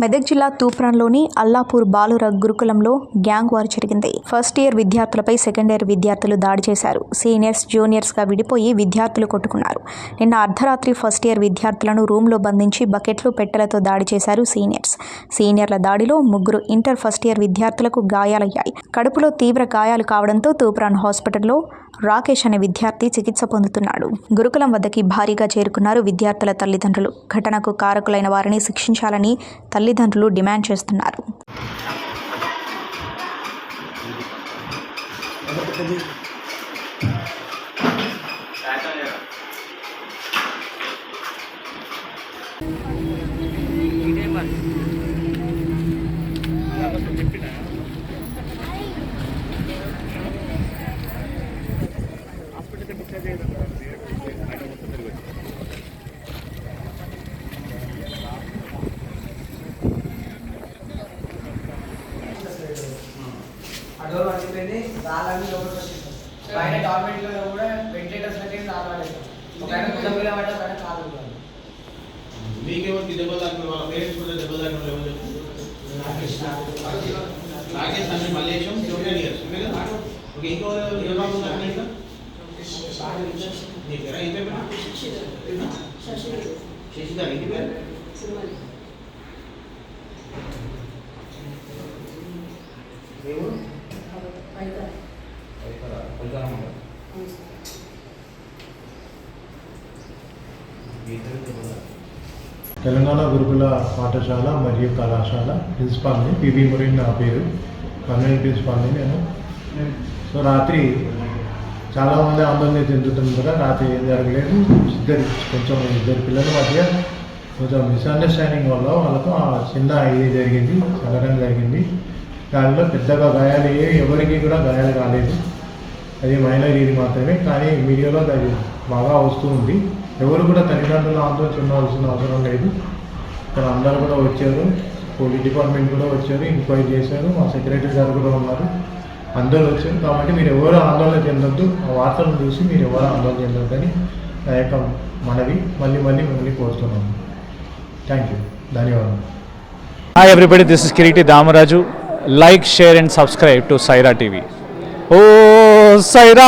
మెదక్ జిల్లా తూప్రాన్లోని అల్లాపూర్ బాలుర గురుకులంలో గ్యాంగ్ వారు జరిగింది. ఫస్ట్ ఇయర్ విద్యార్థులపై సెకండ్ ఇయర్ విద్యార్థులు దాడి చేశారు. సీనియర్స్ జూనియర్స్గా విడిపోయి విద్యార్థులు కొట్టుకున్నారు. నిన్న అర్ధరాత్రి ఫస్ట్ ఇయర్ విద్యార్థులను రూమ్లో బంధించి బకెట్లు పెట్టెలతో దాడి చేశారు సీనియర్స్. సీనియర్ల దాడిలో ముగ్గురు ఇంటర్ ఫస్ట్ ఇయర్ విద్యార్థులకు గాయాలయ్యాయి. కడుపులో తీవ్ర గాయాలు కావడంతో తూప్రాన్ హాస్పిటల్లో రాకేష్ అనే విద్యార్థి చికిత్స పొందుతున్నాడు. గురుకులం వద్దకి భారీగా చేరుకున్నారు విద్యార్థుల తల్లిదండ్రులు. ఘటనకు కారకులైన వారిని శిక్షించాలని తల్లి తల్లిదండ్రులు డిమాండ్ చేస్తున్నారు. అడోర్ పడిపోయింది రాళ్ళని లోపలికి వచ్చేసాం బయట గవర్నమెంట్ లో కూడా వెంటిలేటర్స్ పెట్టి రాళ్ళు పడేసాం ఒక ఆయన కుటుంబ మీద పడ్డా ఒక ఆయన కాలు ఊపాడు. మీకేమో దెబ్బ తాకిన వాళ్ళ పేరెంట్స్ కూడా దెబ్బ తాకిన వాళ్ళు ఎవరు చెప్పు? రాకేష్ అంటే మల్లేశం సెవెంటీన్ ఇయర్స్ అంతే కదా ఓకే ఇంకో ఏ బాబు తాకిన ఇట్లా నీ పేరా ఏం పేరు శశిధర్ ఇంటి పేరు తెలంగాణ గురుకుల పాఠశాల మరియు కళాశాల ప్రిన్సిపాల్ని పివి మురిన్ నా పేరు. పర్మనెంట్ ప్రిన్సిపాల్ని నేను. సో రాత్రి చాలామంది ఆందోళన చెందుతుండగా రాత్రి ఏం జరగలేదు. ఇద్దరు కొంచెం ఇద్దరు పిల్లల మధ్య కొంచెం మిస్అండర్స్టాండింగ్ వల్ల వాళ్ళకు ఆ చిన్న ఇది జరిగింది సంఘటన జరిగింది. దానిలో పెద్దగా గాయాలు ఏ ఎవరికి కూడా గాయాలు కాలేదు అది మైనర్ ఇది మాత్రమే కానీ మీడియాలో అది బాగా వస్తూ ఉంది. ఎవరు కూడా తల్లిదండ్రులు ఆందోళన చెందాల్సిన అవసరం లేదు. ఇక్కడ అందరూ కూడా వచ్చారు పోలీస్ డిపార్ట్మెంట్ కూడా వచ్చారు ఎంక్వైరీ చేశారు మా సెక్రటరీ గారు కూడా ఉన్నారు. అందరూ వచ్చారు కాబట్టి మీరు ఎవరు ఆందోళన చెందొద్దు. ఆ వార్తలను చూసి మీరు ఎవరు ఆందోళన చెందొద్దని నా యొక్క మనవి. మళ్ళీ మళ్ళీ మిమ్మల్ని కోరుతున్నాము థ్యాంక్ యూ ధన్యవాదాలు. Hi everybody this is Kiriti Damaraju like share and subscribe to Saira TV oh నరసైరా